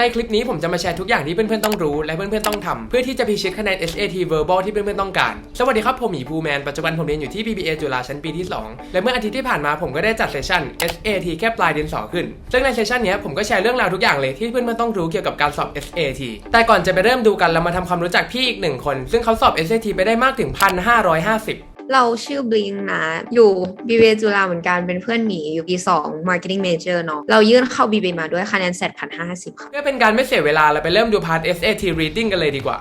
ในคลิปนี้ผมจะมาแชร์ทุกอย่างที่เพื่อนๆต้องรู้และเพื่อนๆต้องทำเพื่อที่จะพิชิตคะแนน SAT Verbal ที่เพื่อนๆต้องการ สวัสดีครับ ผมหมีภูแมน ปัจจุบันผมเรียนอยู่ที่ BBA จุฬาชั้นปีที่ 2 และเมื่ออาทิตย์ที่ผ่านมาผมก็ได้จัดเซสชั่น SAT แค่ปลายเดือน2ขึ้น ซึ่งในเซสชั่นนี้ผมก็แชร์เรื่องราวทุกอย่างเลยที่เพื่อนๆต้องรู้เกี่ยวกับการสอบ SAT แต่ก่อนจะไปเริ่มดูกันเรามาทำความรู้จักพี่อีกหนึ่งคน ซึ่งเขาสอบ SAT ไปได้มากถึง 1,550 เราชื่อบลิงนะ อยู่บีเวจุฬาเหมือนกันเป็นเพื่อนหมีอยู่ปีสอง marketing major เนาะเรายื่นเข้าบีเวมาด้วยคะแนนเสร็จพันห้าสิบค่ะเพื่อเป็นการไม่เสียเวลาเราไปเริ่มดูพาร์ท SAT reading กันเลยดีกว่า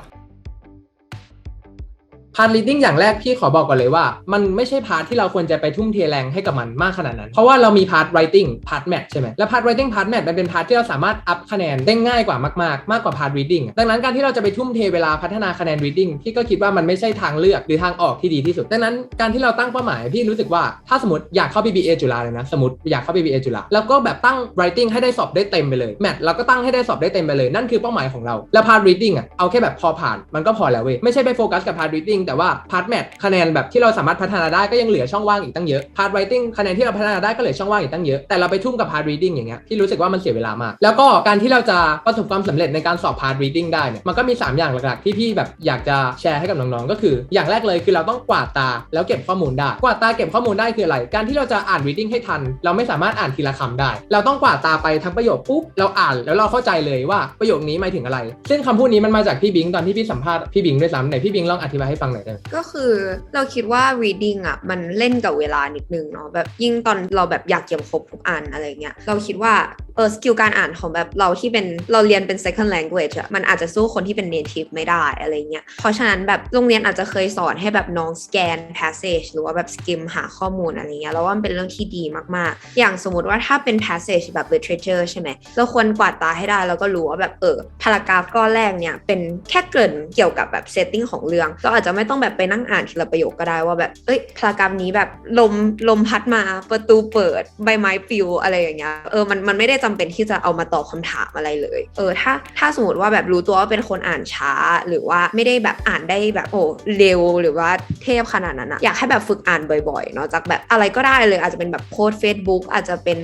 พาร์ท reading อย่างแรกพี่ขอบอกก่อนเลยว่า มันไม่ใช่พาร์ทที่เราควรจะไปทุ่มเทแรงให้กับมันมากขนาดนั้น เพราะว่าเรามีพาร์ท writing พาร์ท math ใช่ไหมและพาร์ท writing พาร์ท math มันเป็นพาร์ทที่เราสามารถอัพคะแนนได้ง่ายกว่ามากๆ มากกว่าพาร์ท reading ดังนั้นการที่เราจะไปทุ่มเทเวลาพัฒนาคะแนน reading พี่ก็คิดว่ามันไม่ใช่ทางเลือกหรือทางออกที่ดีที่สุด ดังนั้นการที่เราตั้งเป้าหมายพี่รู้สึกว่าถ้าสมมติอยากเข้า BBA จุฬาเลยนะสมมติอยากเข้า BBA จุฬาแล้วก็แบบตั้ง writing ให้ได้สอบได้เต็มไปเลย math เราก็ตั้งให้ได้สอบได้เต็มไปเลยนั่นคือเป้าหมายของเราแล้วพาร์ท reading อะเอาแค่แบบพอผ่านมันก็พอแล้วเว้ยไม่ใช่ไปโฟกัสกับพาร์ท reading แต่ว่าพาร์ท math คะแนนแบบที่เราสามารถพัฒนาได้ก็ยังเหลือช่องว่างอีกตั้งเยอะพาร์ท writing คะแนนที่เราพัฒนาได้ก็เหลือช่องว่างอีกตั้งเยอะแต่เราไปทุ่มกับพาร์ท reading อย่างเงี้ยพี่รู้สึกว่ามันเสียเวลามาก แล้วก็การที่เราจะประสบความสำเร็จในการสอบพาร์ท reading ได้เนี่ยมันก็มี 3 อย่างหลักๆ ที่พี่แบบอยากจะแชร์ให้กับน้องๆก็คือ อย่างแรกเลยคือเราต้องกวาดตาแล้วเก็บข้อมูลได้กวาดตาเก็บข้อมูลได้คืออะไร การที่เราจะอ่าน reading ให้ทัน เราไม่สามารถอ่านทีละคำได้ เราต้องกวาดตาไปทั้งประโยคปุ๊บเราอ่านแล้วเราเข้าใจเลยว่าประโยคนี้หมายถึงอะไร ซึ่งคำพูดนี้มันมาจากพี่บิงตอนที่พี่สัมภาษณ์พี่บิงด้วยซ้ำไหนพี่บิงลองอธิบายให้ฟังหน่อยได้ไหมก็คือเราคิดว่า reading อะมันเล่นกับเวลานิดนึงเนาะแบบยิ่งตอนเราแบบอยากเก็บครบทุกอันอะไรเงี้ยเราคิดว่าเออสกิลการอ่านของแบบเราที่เป็นเราเรียนเป็น second language อะมันอาจจะสู้คนที่เป็น native ไม่ได้อะไรเงี้ยเพราะฉะนั้นแบบโรงเรียนอาจจะเคยสอนให้แบบน้องสแกน passage หรือว่าแบบ skim หาข้อมูลอะไรเงี้ยแล้วว่ามันเป็นเรื่องที่ดีมากๆ อย่างสมมติว่าถ้าเป็น passage แบบ literature ใช่ไหมเราควรกวาดตาให้ได้แล้วก็รู้ว่าแบบเออพารากราฟก้อนแรกเนี่ยเป็นแค่เกริ่นเกี่ยวกับแบบ setting ของเรื่องเราอาจจะไม่ต้องแบบไปนั่งอ่านทีละประโยคก็ได้ว่าแบบเอ้ยพารากราฟนี้แบบลมลมพัดมาประตูเปิดใบไม้ปลิวอะไรอย่างเงี้ยเออมันมันไม่ได้จำเป็นที่จะเอามาตอบคำถามอะไรเลย เออถ้าถ้าสมมติว่าแบบรู้ตัวว่าเป็นคนอ่านช้า หรือว่าไม่ได้แบบอ่านได้แบบโอ้เร็วหรือว่าเทพขนาดนั้นอะอยากให้แบบฝึกอ่านบ่อยๆเนาะจากแบบอะไรก็ได้เลยอาจจะเป็นแบบโพสเฟซบุ๊กอาจจะเป็น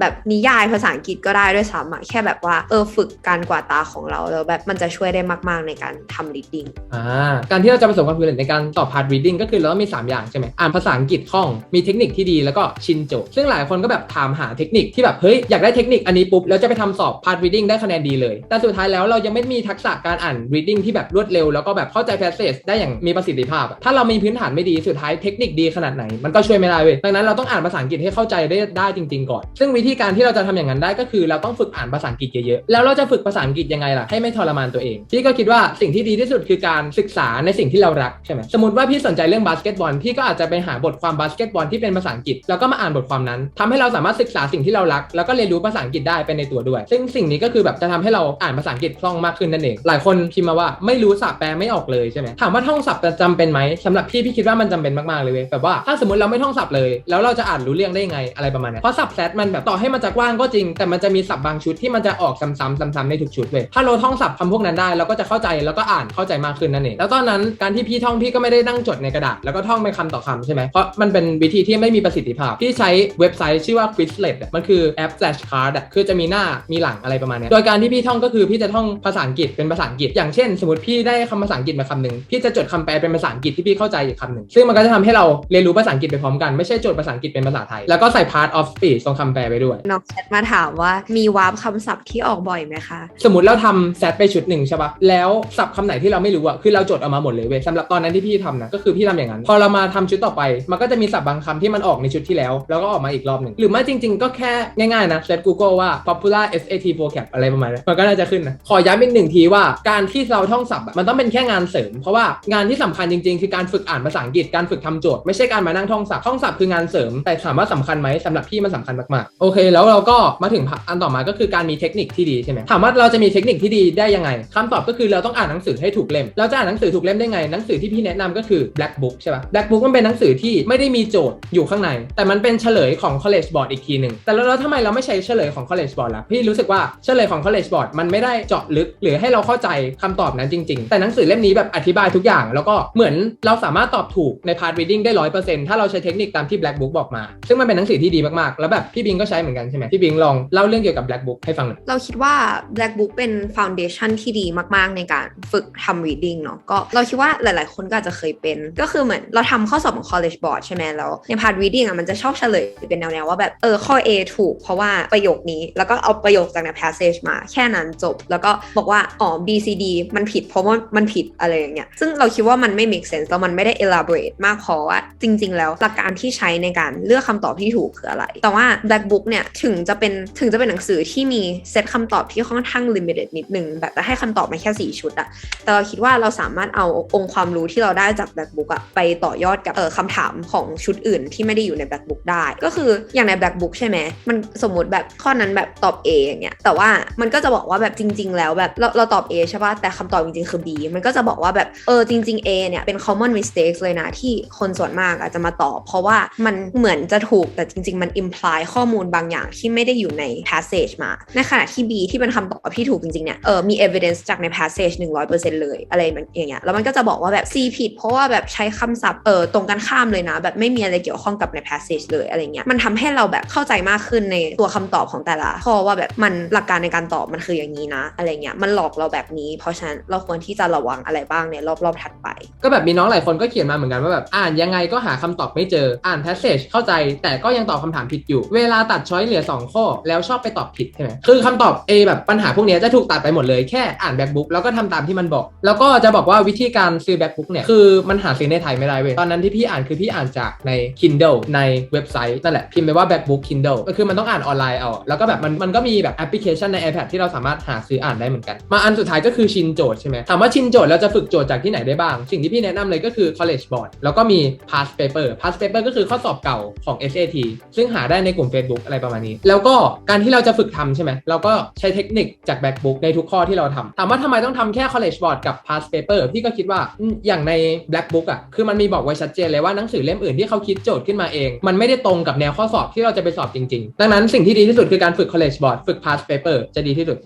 แบบนิยายภาษาอังกฤษก็ได้ด้วยซ้ำอะแค่แบบว่าเออฝึกการกวาดตาของเราแล้วแบบมันจะช่วยได้มากๆในการทำ reading อ่าการที่เราจะประสบความสำเร็จในการสอบพาร์ท reading ก็คือเราต้องมี 3 อย่างใช่ไหมอ่านภาษาอังกฤษคล่องมีเทคนิคที่ดีแล้วก็ชินโจทย์ซึ่งหลายคนก็แบบถามหาเทคนิคที่แบบเฮ้ยอยากได้เทคนิคอันนี้ปุ๊บแล้วจะไปทำสอบพาร์ท reading ได้คะแนนดีเลย แต่สุดท้ายแล้วเรายังไม่มีทักษะการอ่าน reading ที่แบบรวดเร็วแล้วก็แบบเข้าใจ passage ได้อย่างมีประสิทธิภาพ ถ้าเรามีพื้นฐานไม่ดีสุดท้ายเทคนิคดีขนาดไหนมันก็ช่วยไม่ได้เว้ยดังนั้นเราต้องอ่านภาษาอังกฤษให้เข้าใจได้ได้จริง ๆ ก่อนซึ่งวิธีการที่เราจะทำอย่างนั้นได้ก็คือเราต้องฝึกอ่านภาษาอังกฤษเยอะๆ แล้วเราจะฝึกภาษาอังกฤษยังไงล่ะ ให้ไม่ทรมานตัวเอง พี่ก็คิดว่าสิ่งที่ดีที่สุดคือการศึกษาในสิ่งที่เรารักใช่ไหมสมมติว่าพี่สนใจเรื่องบาสเกตบอล พี่ก็อาจจะไปหาบทความบาสเกตบอลที่เป็นภาษาอังกฤษ แล้วก็มาอ่านบทความนั้นทำให้เราสามารถศึกษาสิ่งที่เรารัก แล้วก็เรียนรู้ภาษาอังกฤษได้ไปในตัวด้วย ซึ่งสิ่งนี้ก็คือแบบจะทำให้เราอ่านภาษาอังกฤษคล่องมากขึ้นนั่นเอง หลายคนพิมพ์มาว่าไม่รู้ศัพท์แปลไม่ออกเลยใช่ไหมถามว่าท่องศัพท์จะจำเป็นไหมสำหรับพี่พี่คิดว่ามันจำเป็นมากๆเลยเว้ยแบบว่าถ้าสมมติเราไม่ท่องศัพท์เลย แล้วเราจะอ่านรู้เรื่องได้ยังไงอะไรประมาณนี้เพราะศัพท์แซดมันแบบต่อให้มันจะกว้างก็จริง แต่มันจะมีศัพท์บางชุดที่มันจะออกซ้ำๆซ้ำๆในทุกชุดเว้ยถ้าเราท่องศัพท์คำพวกนั้นได้เราก็จะเข้าใจแล้วก็อ่านเข้าใจมากขึ้นนั่นเองแล้วตอนนั้นการที่พี่ท่องพี่ก็ไม่ได้นั่งจดในกระดาษแล้วก็ท่องไปคำต่อคำใช่ไหมเพราะมันเป็นวิธีที่ไม่มีประสิทธิภาพพี่ใช้เว็บไซต์ชื่อว่า Quizlet มันคือแอป flashcard คือจะมีหน้ามีหลังอะไรประมาณนี้โดยการที่พี่ท่องก็คือพี่จะท่องภาษาอังกฤษเป็นภาษาอังกฤษ อย่างเช่น สมมติพี่ได้คำภาษาอังกฤษมาคำหนึ่งพี่จะจดคำแปลเป็นภาษาอังกฤษที่พี่เข้าใจอีกคำหนึ่งซึ่งมันก็จะทำให้เราเรียนรู้ภาษาอังกฤษไปพร้อมกันไม่ใช่จดภาษาอังกฤษเป็นภาษาไทยแล้วก็ใส่ part of speech ตรงคำแปลไปด้วยน้องแชทมาถามว่ามีวาร์ปคำศัพท์ที่ออกบ่อยไหมคะ สมมติเราทำแซดไปชุดหนึ่งใช่ปะแล้วศัพท์คำไหนที่เราไม่รู้อะคือเราจดออกมาหมดเลยเว้ยสำหรับตอนนั้นที่พี่ทำนะก็คือพี่ทำอย่างนั้น พอเรามาทำชุดต่อไป มันก็จะมีศัพท์บางคำที่มันออกในชุดที่แล้ว แล้วก็ออกมาอีกรอบหนึ่งหรือไม่จริง ๆ ก็แค่ง่ายๆนะเซิร์ช Google ว่า popular SAT vocab อะไรประมาณนี้มันก็น่าจะขึ้นนะขอย้ำอีกหนึ่งทีว่าการที่เราท่องศัพท์อะมันต้องเป็นแค่งานเสริม เพราะว่างานที่สำคัญจริงๆ คือการฝึกอ่านภาษาอังกฤษการฝึกทำโจทย์ไม่ใช่การมานั่งท่องศัพท์ท่องศัพท์คืองานเสริมแต่ถามว่าสำคัญไหมสำหรับพี่มันสำคัญมากๆโออเคแล้วเราก็มาถึงอันต่อมาก็คือการมีเทคนิคที่ดีใช่ไหมถามว่าเราจะมีเทคนิคที่ดีได้ยังไงคำตอบก็คือเราต้องอ่านหนังสือให้ถูกเล่มเราจะอ่านหนังสือถูกเล่มได้ไงหนังสือที่พี่แนะนำก็คือ Black Book ใช่ปะ Black Book มันเป็นหนังสือที่ไม่ได้มีโจทย์อยู่ข้างใน แต่มันเป็นเฉลยของ College Board อีกทีหนึ่งแต่แล้วทำไมเราไม่ใช้เฉลยของ College Board ล่ะพี่รู้สึกว่าเฉลยของ College Board มันไม่ได้เจาะลึก หรือให้เราเข้าใจคำตอบนั้นจริง ๆ แต่หนังสือเล่มนี้แบบอธิบายทุกอย่าง แล้วก็เหมือนเราสามารถตอบถูกใน Part Reading ได้ร้อยเปอร์เซ็นต์ถ้าเราใช้เทคนิคตามที่ Black Book บอกมา ซึ่งมันเป็นหนังสือที่ดีมากๆแล้วแบบพี่บิงก็ใช้เหมือนกันใช่ไหมพี่บิงลองเล่าเรื่องเกี่ยวกับ Black Book ให้ฟังหน่อยเราคิดว่า Black Book เป็น foundation ที่ดีมาก ๆ ในการฝึกทำ reading เนาะก็เราคิดว่าหลาย ๆ คนก็อาจจะเคยเป็น ก็คือเหมือนเราทำข้อสอบของ college board ใช่ไหมแล้วใน part reading อะมันจะชอบเฉลยเป็นแนวๆว่าแบบเออข้อ A ถูก เพราะว่าประโยคนี้แล้วก็เอาประโยคจากใน passage มาแค่นั้นจบ แล้วก็บอกว่าอ๋อ B C D มันผิดเพราะว่ามันผิดอะไรอย่างเงี้ยซึ่งเราคิดว่ามันไม่ make sense แล้วมันไม่ได้ elaborate มากพอว่าจริง ๆ แล้วหลักการที่ใช้ในการเลือกคำตอบที่ถูกคืออะไร แต่ว่า Black Book เนี่ยถึงจะเป็นถึงจะเป็นหนังสือที่มีเซตคำตอบที่ค่อนข้าง limited นิดนึงแบบจะให้คำตอบมาแค่ 4 ชุดอะแต่เราคิดว่าเราสามารถเอาองค์ความรู้ที่เราได้จาก Black Book อะไปต่อยอดกับเออคำถามของชุดอื่นที่ไม่ได้อยู่ใน Black Book ได้ ก็คืออย่างใน Black Book ใช่ไหมมันสมมติแบบข้อนั้นแบบตอบ A อย่างเงี้ยแต่ว่ามันก็จะบอกว่าแบบจริง ๆ แล้วแบบเราเราตอบ A ใช่ป่ะแต่คำตอบจริง ๆ คือ B มันก็จะบอกว่าแบบเออจริง ๆ A เนี่ยเป็น common mistakes เลยนะที่คนส่วนมากอาจจะมาตอบ เพราะว่ามันเหมือนจะถูกแต่จริง ๆ มัน imply ข้อมูลบางอย่างที่ไม่ได้อยู่ใน passage มา ในขณะที่ B ที่เป็นคำตอบที่ถูกจริงๆเนี่ย เออ มี evidence จากใน passage 100%เลย อะไรมันอย่างเงี้ย แล้วมันก็จะบอกว่าแบบ C ผิด เพราะว่าแบบใช้คำศัพท์ เออ ตรงกันข้ามเลยนะ แบบไม่มีอะไรเกี่ยวข้องกับใน passage เลยอะไรเงี้ย มันทำให้เราแบบเข้าใจมากขึ้นในตัวคำตอบของแต่ละข้อว่าแบบมันหลักการในการตอบมันคืออย่างนี้นะ อะไรเงี้ย มันหลอกเราแบบนี้ เพราะฉะนั้นเราควรที่จะระวังอะไรบ้างในรอบๆถัดไป ก็แบบมีน้องหลายคนก็เขียนมาเหมือนกันว่าแบบอ่านยังไงก็หาคำตอบไม่เจอ อ่าน passage เข้าใจ แต่ก็ยังตอบคำถามผิดอยู่ เวลาตัดช้อยเหลือ 2 ข้อ แล้วชอบไปตอบผิดใช่ไหมคือคำตอบ A แบบปัญหาพวกนี้จะถูกตัดไปหมดเลยแค่อ่านแบ็กบุ๊กแล้วก็ทำตามที่มันบอก แล้วก็จะบอกว่าวิธีการซื้อแบ็กบุ๊กเนี่ยคือมันหาซื้อในไทยไม่ได้เว้ยตอนนั้นที่พี่อ่านคือพี่อ่านจากใน Kindle ในเว็บไซต์นั่นแหละพิมพ์ไปว่าแบ็กบุ๊ก Kindle ก็คือมันต้องอ่านออนไลน์เอาแล้วก็แบบมันมันก็มีแบบแอปพลิเคชันใน iPad ที่เราสามารถหาซื้ออ่านได้เหมือนกัน มาอันสุดท้ายก็คือชินโจทย์ใช่ไหมถามว่าชินโจทย์เราจะฝึกโจทย์จากที่ไหนได้บ้าง สิ่งที่พี่แนะนำเลยก็คือ college board แล้วก็มี past paper past paper ก็คือข้อสอบเก่าของ SAT ซึ่งหาได้ในกลุ่ม Facebook อะไรประมาณนี้ แล้วก็การที่เราจะฝึกทำใช่ไหมเราก็ใช้เทคนิคจาก backbook ในทุกข้อที่เราทำถามว่าทำไมต้องทำแค่ college board กับ past paper พี่ก็คิดว่าอย่างใน black book อะคือมันมีบอกไว้ชัดเจนเลยว่าหนังสือเล่มอื่นที่เขาคิดโจทย์ขึ้นมาเอง มันไม่ได้ตรงกับแนวข้อสอบที่เราจะไปสอบจริงๆ ดังนั้นสิ่งที่ดีที่สุดคือการฝึก college board ฝึก past paper จะดีที่สุด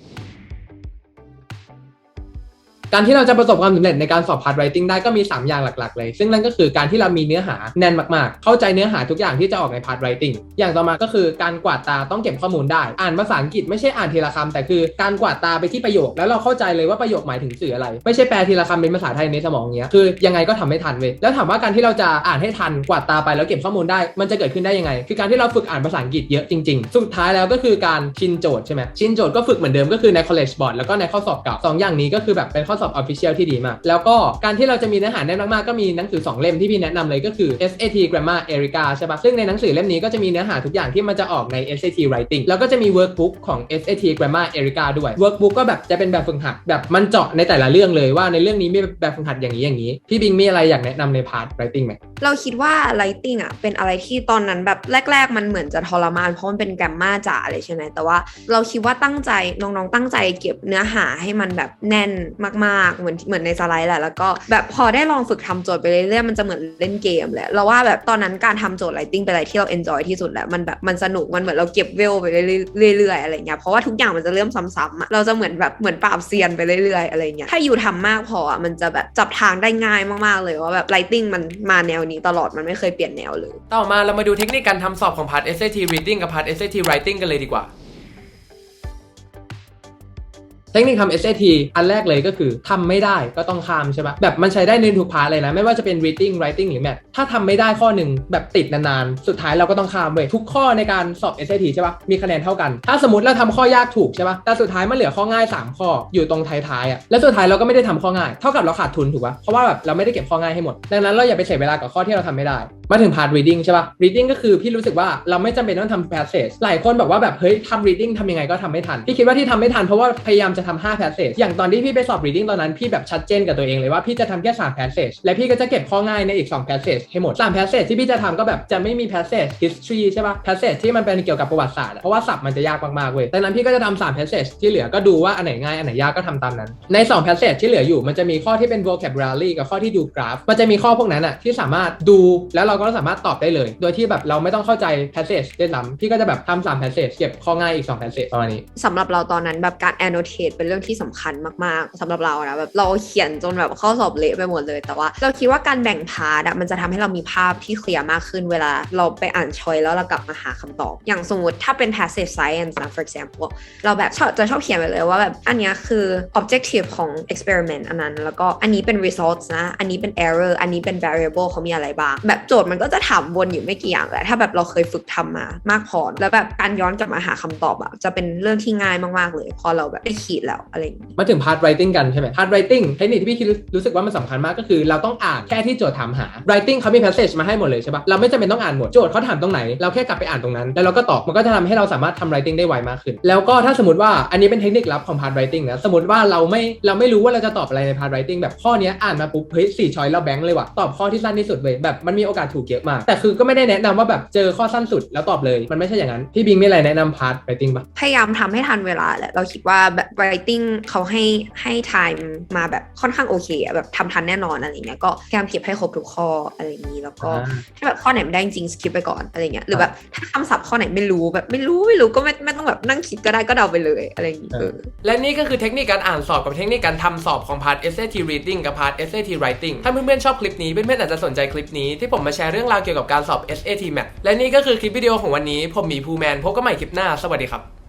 การที่เราจะประสบความสำเร็จในการสอบ part writing ได้ก็มี 3 อย่างหลักๆ เลย ซึ่งนั่นก็คือการที่เรามีเนื้อหาแน่นมากๆ เข้าใจเนื้อหาทุกอย่างที่จะออกใน part writing อย่างต่อมาก็คือการกวาดตาต้องเก็บข้อมูลได้ อ่านภาษาอังกฤษไม่ใช่อ่านทีละคำแต่คือการกวาดตาไปที่ประโยค แล้วเราเข้าใจเลยว่าประโยคหมายถึงสื่ออะไร ไม่ใช่แปลทีละคำเป็นภาษาไทยในสมองเนี้ยคือยังไงก็ทำไม่ทันเว้ยแล้วถามว่าการที่เราจะอ่านให้ทันกวาดตาไปแล้วเก็บข้อมูลได้ มันจะเกิดขึ้นได้ยังไง คือการที่เราฝึกอ่านภาษาอังกฤษเยอะจริงๆ สุดท้ายแล้วก็คือการชินโจทย์ใช่ไหมชินโจทย์ก็ฝึกเหมือนเดิมก็คือใน college board แล้วก็ในข้อสอบเก่าสองอย่างนี้ก็คือแบบเป็นข้อสอบ official ที่ดีมาก แล้วก็การที่เราจะมีเนื้อหาแน่นมากๆก็มีหนังสือ 2 เล่มที่พี่แนะนำเลยก็คือ SAT Grammar Erica ใช่ปะซึ่งในหนังสือเล่มนี้ก็จะมีเนื้อหาทุกอย่างที่มันจะออกใน SAT Writing แล้วก็จะมี workbook ของ SAT Grammar Erica ด้วย workbook ก็แบบจะเป็นแบบฝึกหัดแบบมันเจาะในแต่ละเรื่องเลยว่าในเรื่องนี้มีแบบฝึกหัดอย่างนี้อย่างนี้พี่บิงมีอะไรอยากแนะนำในพาร์ท writing ไหมเราคิดว่า writing อะเป็นอะไรที่ตอนนั้นแบบแรก ๆ มันเหมือนจะทรมานเพราะมันเป็นแกรมมาจ๋าเลยใช่ไหมแต่ว่าเราคิดว่าตั้งใจน้องๆตั้งใจเก็บเนื้อหาให้มันแบบแน่นมากๆเหมือนเหมือนในสไลด์แหละแล้วก็แบบพอได้ลองฝึกทำโจทย์ไปเรื่อยๆมันจะเหมือนเล่นเกมแหละเราว่าแบบตอนนั้นการทำโจทย์ writing เป็นอะไรที่เรา enjoy ที่สุดแหละมันแบบมันสนุกมันเหมือนเราเก็บเวลไปเรื่อยๆอะไรเงี้ยเพราะว่าทุกอย่างมันจะเริ่มซ้ำๆอะเราจะเหมือนแบบเหมือนปราบเซียนไปเรื่อยๆอะไรเงี้ยถ้าอยู่ทำมากพออะมันจะแบบจับทางได้ง่ายมากๆเลยว่าแบบ writing มันมาแนวนี้ตลอดมันไม่เคยเปลี่ยนแนวเลย ต่อมาเรามาดูเทคนิคการทำสอบของพาร์ท SAT Reading กับพาร์ท SAT Writing กันเลยดีกว่า เทคนิคทำ SAT อันแรกเลยก็คือทำไม่ได้ก็ต้องข้ามใช่ปะแบบมันใช้ได้ในทุกพาร์ทเลยนะ ไม่ว่าจะเป็น reading writing หรือ math ถ้าทำไม่ได้ข้อหนึ่งแบบติดนานๆ สุดท้ายเราก็ต้องข้ามเว้ยทุกข้อในการสอบ SAT ใช่ปะมีคะแนนเท่ากัน ถ้าสมมติเราทำข้อยากถูกใช่ปะแต่สุดท้ายมันเหลือข้อง่าย 3 ข้ออยู่ตรงท้ายๆอะแล้วสุดท้ายเราก็ไม่ได้ทำข้อง่าย เท่ากับเราขาดทุนถูกปะเพราะว่าแบบเราไม่ได้เก็บข้อง่ายให้หมดดังนั้นเราอย่าไปเสียเวลากับข้อที่เราทำไม่ได้มาถึงพาร์ท reading ใช่ปะ reading ก็คือพี่รู้สึกว่าเราไม่จำเป็นต้องทำ passage หลายคนบอกว่าแบบเฮ้ยทำ reading ทำยังไงก็ทำไม่ทันพี่คิดว่าที่ทำไม่ทันเพราะว่าพยายามจะจะทำ5 passage อย่างตอนที่พี่ไปสอบ reading ตอนนั้นพี่แบบชัดเจนกับตัวเองเลยว่าพี่จะทำแค่3 passage และพี่ก็จะเก็บข้อง่ายในอีก2 passage ให้หมด3 passage ที่พี่จะทำก็แบบจะไม่มี passage history ใช่ปะ passage ที่มันเป็นเกี่ยวกับประวัติศาสตร์เพราะว่าศัพท์มันจะยากมากๆเว้ยดังนั้นพี่ก็จะทำ3 passage ที่เหลือก็ดูว่าอันไหนง่ายอันไหนยากก็ทำตามนั้น ใน2 passage ที่เหลืออยู่มันจะมีข้อที่เป็น vocabulary กับข้อที่ดูกราฟ มันจะมีข้อพวกนั้นอะที่สามารถดูแล้วเราก็สามารถตอบได้เลย โดยที่แบบเราไม่ต้องเข้าใจ passage ได้วยซ้ำพี่ก็จะแบบทำ3 passage เก็บข้อง่ายอีก2 passage ประมาณนี้สำหรับเราตอนนั้นแบบการ annotate เป็นเรื่องที่สำคัญมากๆสำหรับเรานะแบบเราเขียนจนแบบข้อสอบเละไปหมดเลย แต่ว่าเราคิดว่าการแบ่งพาร์ทอะมันจะทำให้เรามีภาพที่เคลียร์มากขึ้นเวลาเราไปอ่านชอยแล้วเรากลับมาหาคำตอบ อย่างสมมติถ้าเป็น passage science นะ for example เราแบบชอบจะชอบเขียนไปเลยว่าแบบอันนี้คือ objective ของ experiment อันนั้น แล้วก็อันนี้เป็น results นะ อันนี้เป็น error อันนี้เป็น variable เขามีอะไรบ้าง แบบโจทย์มันก็จะถามวนอยู่ไม่กี่อย่างแหละถ้าแบบเราเคยฝึกทำมามากพอแล้วแบบการย้อนกลับมาหาคำตอบอะจะเป็นเรื่องที่ง่ายมากๆเลย พอเราแบบได้ขีดแล้วอะไรอย่างนี้มาถึง part writing กันใช่ไหม part writing เทคนิคที่พี่คิดรู้สึกว่ามันสำคัญมากก็คือ เราต้องอ่านแค่ที่โจทย์ถามหา writing เขามี passage มาให้หมดเลยใช่ปะเราไม่จำเป็นต้องอ่านหมดโจทย์เขาถามตรงไหนเราแค่กลับไปอ่านตรงนั้น แล้วเราก็ตอบมันก็จะทำให้เราสามารถทำ writing ได้ไวมากขึ้น แล้วก็ถ้าสมมติว่าอันนี้เป็นเทคนิคลับของ part writing นะสมมติว่าเราไม่เราไม่รู้ว่าเราจะตอบอะไรใน part writing แบบข้อเนี้ยอ่านมาปุ๊บเฮ้ยสี่ช้อยเราแบงค์เลยว่ะตอบข้อที่สั้นที่สุดเลยแบบมันมีโอกาสถูกเยอะมาก แต่คือก็ไม่ได้แนะนำว่าแบบเจอข้อสั้นสุดแล้วตอบเลย มันไม่ใช่อย่างนั้นพี่บิงมีอะไรแนะนำ part writing ปะพยายามทำให้ทันเวลาแหละเราคิดว่าแบบ writing เขาให้ให้ time มาแบบค่อนข้างโอเคอะแบบทำทันแน่นอนอะไรเงี้ยก็พยายามเก็บให้ครบทุกข้ออะไรอย่างนี้แล้วก็อ่าถ้าแบบข้อไหนไม่ได้จริงสคิปไปก่อนอะไรเงี้ยหรือแบบถ้าคำศัพท์ข้อไหนไม่รู้แบบไม่รู้ไม่รู้ก็ไม่ไม่ต้องแบบนั่งคิดก็ได้ก็เดาไปเลยอะไรอย่างนี้เออและนี่ก็คือเทคนิคการอ่านสอบกับเทคนิคการทำสอบของพาร์ท SAT Reading กับพาร์ท SAT Writing ถ้าเพื่อนๆชอบคลิปนี้เพื่อนๆอาจจะสนใจคลิปนี้ที่ผมมาแชร์เรื่องราวเกี่ยวกับการสอบ SAT Math และนี่ก็คือคลิปวิดีโอของวันนี้ผมหมีภูแมนพบกันใหม่คลิปหน้าสวัสดีครับ